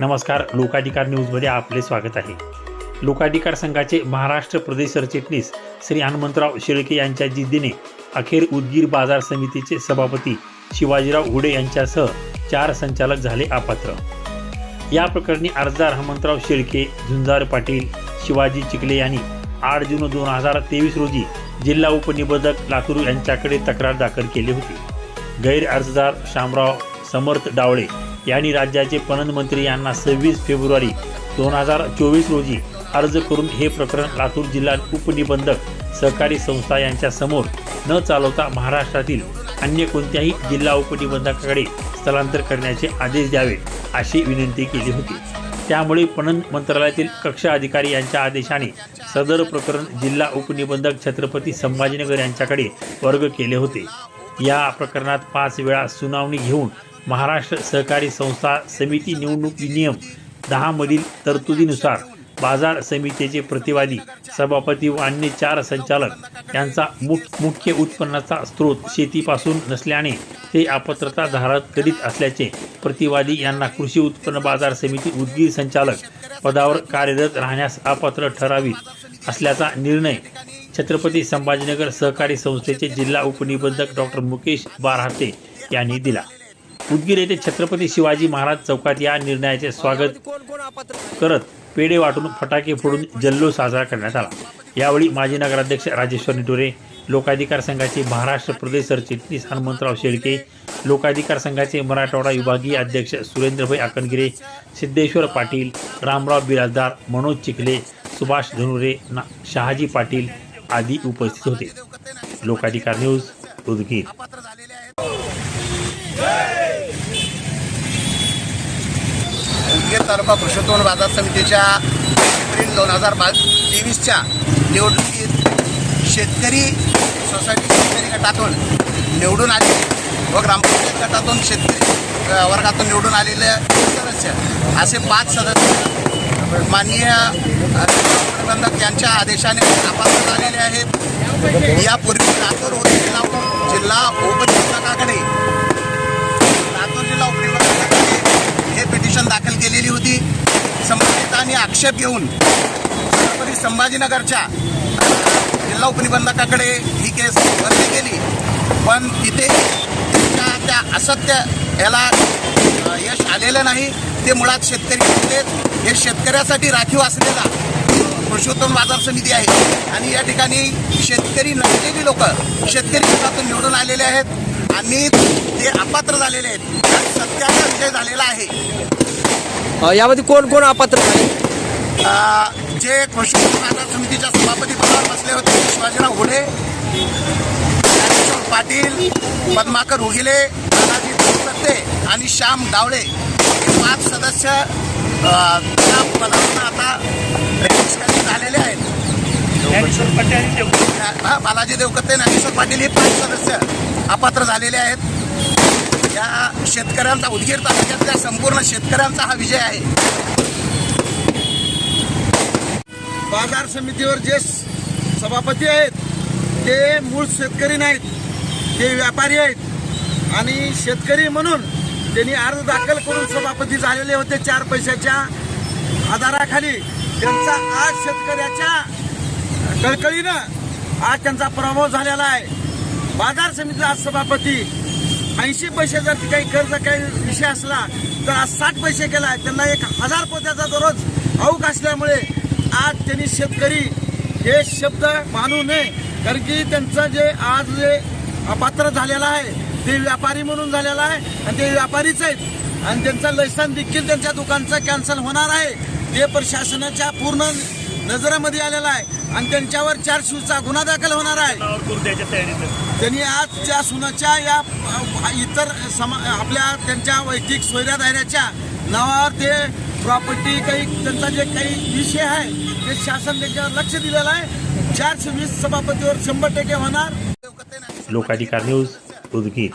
नमस्कार लोकाधिकार न्यूजमध्ये आपले स्वागत आहे. लोकाधिकार संघाचे महाराष्ट्र प्रदेश सरचिटणीस श्री हनुमंतराव शेळके यांच्या जिद्दीने अखेर उदगीर बाजार समितीचे सभापती शिवाजीराव घुडे यांच्यासह चार संचालक झाले अपात्र. या प्रकरणी अर्जदार हनुमंतराव शेळके झुंजार पाटील शिवाजी चिखले यांनी आठ जून दोन हजार तेवीस रोजी जिल्हा उपनिबंधक लातूर यांच्याकडे तक्रार दाखल केली होती. गैर अर्जदार शामराव समर्थ डावळे यांनी राज्याचे पणन मंत्री यांना सव्वीस फेब्रुवारी दोन हजार चोवीस रोजी अर्ज करून हे प्रकरण लातूर जिल्हा उपनिबंधक सहकारी संस्था यांच्या समोर न चालवता महाराष्ट्रातील अन्य कोणत्याही जिल्हा उपनिबंधकाकडे स्थलांतर करण्याचे आदेश द्यावे अशी विनंती केली होती. त्यामुळे पणन मंत्रालयातील कक्ष अधिकारी यांच्या आदेशाने सदर प्रकरण जिल्हा उपनिबंधक छत्रपती संभाजीनगर यांच्याकडे वर्ग केले होते. या प्रकरणात पाच वेळा सुनावणी घेऊन महाराष्ट्र सहकारी संस्था समिती निवडणूक नियम दहामधील तरतुदीनुसार बाजार समितीचे प्रतिवादी सभापती व अन्य चार संचालक यांचा मुख मुख्य उत्पन्नाचा स्रोत शेतीपासून नसल्याने ते अपात्रता धारण करीत असल्याचे प्रतिवादी यांना कृषी उत्पन्न बाजार समिती उदगीर संचालक पदावर कार्यरत राहण्यास अपात्र ठरावीत असल्याचा निर्णय छत्रपती संभाजीनगर सहकारी संस्थेचे जिल्हा उपनिबंधक डॉक्टर मुकेश बारहाते यांनी दिला. उदगीर येथे छत्रपती शिवाजी महाराज चौकात या निर्णयाचे स्वागत करत पेढे वाटून फटाके फोडून जल्लोष साजरा करण्यात आला. यावेळी माजी नगराध्यक्ष राजेश्वर निटोरे लोकाधिकार संघाचे महाराष्ट्र प्रदेश सरचिटणीस हनुमंतराव शेळके लोकाधिकार संघाचे मराठवाडा विभागीय अध्यक्ष सुरेंद्रभाई आकणगिरे सिद्धेश्वर पाटील रामराव बिराजदार मनोज चिखले सुभाष धनुरे ना शहाजी पाटील आदी उपस्थित होते. लोकाधिकार न्यूज उदगीर. उदगीर तालुका कृषोत्पन्न बाजार समितीच्या एप्रिल दोन हजार बा तेवीसच्या निवडणुकीत शेतकरी सोसायटी शेतकरी गटातून निवडून आले व ग्रामपंचायत गटातून शेतकरी वर्गातून निवडून आलेले सदस्य. असे पाच सदस्य माननीय प्रबंधक यांच्या आदेशाने नापास झालेले आहेत. यापूर्वी लातूर जिल्हा जिल्हा आक्षेप घेऊन छत्रपती संभाजीनगरच्या जिल्हा उपनिबंधकाकडे ही केस बदली केली. पण तिथे त्यांच्या त्या असत्य याला यश आलेलं नाही. ते मुळात शेतकरी होतेच. हे शेतकऱ्यासाठी राखीव असलेला पुरुषोत्तम बाजार समिती आहे. आणि या ठिकाणी शेतकरी नसलेली लोक शेतकरी गटातून निवडून आलेले आहेत. आणि ते अपात्र झालेले आहेत. सत्याचा विजय झालेला आहे. यामध्ये कोण कोण अपात्र झाले? जे कृषी उत्पन्न बाजार समितीच्या सभापती पदावर बसले होते शिवाजीराव घोडे ज्ञानेश्वर पाटील पद्माकर उगिले बालाजी देशपत्ते आणि श्याम डावळे हे पाच सदस्य त्या पदावरून आता निष्कासित झालेले आहेत. बालाजी देवकत्ते नागेश्वर पाटील हे पाच सदस्य अपात्र झालेले आहेत. या शेतकऱ्यांचा उदगीर तालुक्यातल्या संपूर्ण शेतकऱ्यांचा हा विजय आहे. बाजार समितीवर जे सभापती आहेत ते मूळ शेतकरी नाहीत. ते व्यापारी आहेत. आणि शेतकरी म्हणून त्यांनी अर्ज दाखल करून सभापती झालेले होते चार पैशाच्या आधाराखाली. त्यांचा आज शेतकऱ्याच्या कळकळीनं आज त्यांचा पराभव झालेला आहे. बाजार समितीचा आज सभापती. ऐंशी पैसे जर काही कर्ज काही विषय असला तर आज साठ पैसे केला आहे त्यांना एक हजार पोत्याचा दररोज अवक असल्यामुळे आज त्यांनी शेतकरी हे शब्द मानू नये कारण की त्यांचं जे आज जे अपात्र झालेलं आहे ते व्यापारी म्हणून झालेलं आहे आणि ते व्यापारीच आहेत. आणि त्यांचं लयसन देखील त्यांच्या दुकानचं कॅन्सल होणार आहे. ते प्रशासनाच्या पूर्ण नजरेमध्ये आलेलं आहे. आणि त्यांच्यावर चार गुन्हा दाखल होणार आहे. त्यांनी आज त्या सुनाच्या या इतर समा आपल्या त्यांच्या वैयक्तिक सोयऱ्या दायऱ्याच्या नावावर ते प्रॉपर्टी काही त्यांचा जे काही विषय आहे ते शासन त्याच्यावर लक्ष दिलेलं आहे. चारशे वीस सभापतीवर शंभर टक्के होणार. लोकाधिकार न्यूज उदगीर.